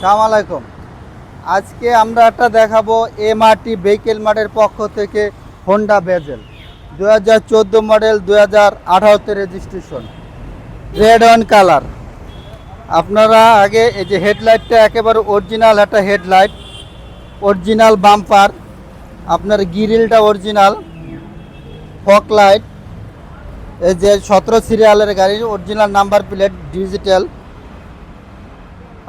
সালাম আলাইকুম। আজকে আমরা একটা দেখাবো এমআরটি ভেহিকেল মার্টের পক্ষ থেকে হোন্ডা বেজেল দু হাজার চোদ্দ মডেল দু হাজার আঠারোতে রেজিস্ট্রেশন রেড অন কালার আপনারা আগে এই যে হেডলাইটটা একেবারে অরিজিনাল একটা হেডলাইট অরিজিনাল বাম্পার আপনার গিরিলটা অরিজিনাল ফক লাইট এই যে সতেরো সিরিয়ালের গাড়ি অরিজিনাল নাম্বার প্লেট ডিজিটাল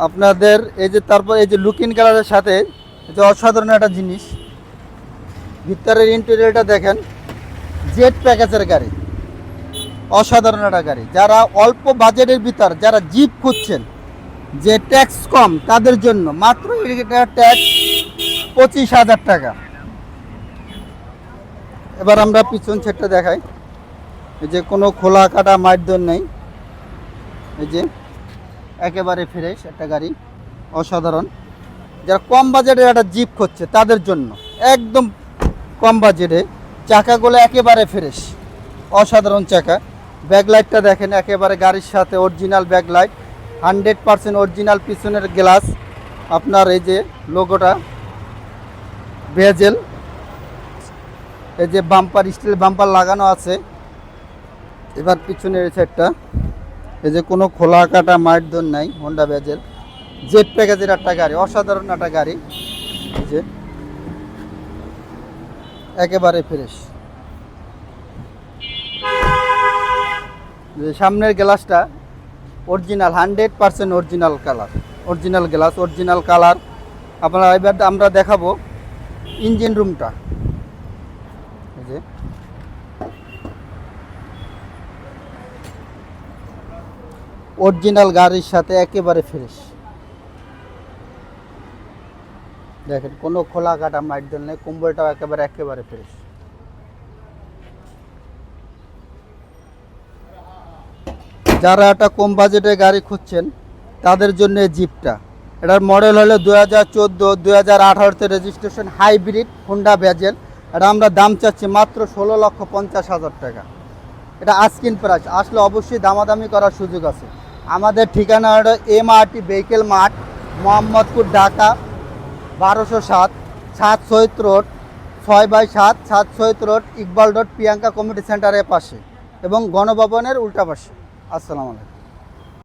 আপনাদের এই যে তারপর এই যে লুকিং কালারের সাথে যে অসাধারণ একটা জিনিস। ভিতরের ইন্টেরিয়রটা দেখেন জেট প্যাকেজের গাড়ি। অসাধারণ একটা গাড়ি। যারা অল্প বাজেটের ভিতর, যারা জিপ খুঁজছেন, যে ট্যাক্স কম তাদের জন্য মাত্র ট্যাক্স পঁচিশ হাজার টাকা। এবার আমরা পিছন সেটটা দেখাই। যে কোনো খোলা কাটা মারধর নেই। এই যে একেবারে ফ্রেশ একটা গাড়ি, অসাধারণ। যারা কম বাজেটের একটা জিপ খুঁজছে, তাদের জন্য একদম কম বাজেটে চাকাগুলো একেবারে ফ্রেশ অসাধারণ চাকা। ব্যাকলাইটটা দেখেন, একেবারে গাড়ির সাথে original backlight hundred percent original পিছনের গ্লাস আপনার এই যে লোগোটা ভেজেল এই যে বাম্পার স্টিল বাম্পার লাগানো আছে। এবার পিছনের সাইডটা এই যে কোনো খোলা কাটা মারধর নাই হোন্ডা ব্যাজেল জেট প্যাকেজের একটা গাড়ি, অসাধারণ একটা গাড়ি। এই যে, একেবারে ফ্রেশ সামনের গ্লাসটা original hundred percent original colour original glass original colour আপনারা এবার আমরা দেখাবো ইঞ্জিন রুমটা এই যে অরিজিনাল গাড়ির সাথে একেবারে ফ্রেশ দেখেন, কোনো খোলা কাটা মাইটদল নেই, কম্বলটাও একেবারে একেবারে ফ্রেশ যারা একটা কম বাজেটে গাড়ি খুঁজছেন, তাদের জন্য জিপটা এটার মডেল হলো দু হাজার চোদ্দ দু হাজার আঠারোতে রেজিস্ট্রেশন হাইব্রিড হোন্ডা ব্যাজেল এটা আমরা দাম চাচ্ছি মাত্র ষোলো লক্ষ পঞ্চাশ হাজার টাকা। এটা আস্কিন প্রাইস আসলে অবশ্যই দামাদামি করার সুযোগ আছে। আমাদের ঠিকানা হলো আরটি ভেহিকেল মাঠ মোহাম্মদপুর, ঢাকা, বারোশো সাত সাত সৈত রোড, ছয় বাই সাত সাত Syed road, Iqbal road, Priyanka committee সেন্টারের পাশে এবং গণভবনের উল্টা পাশে। আসসালামু আলাইকুম।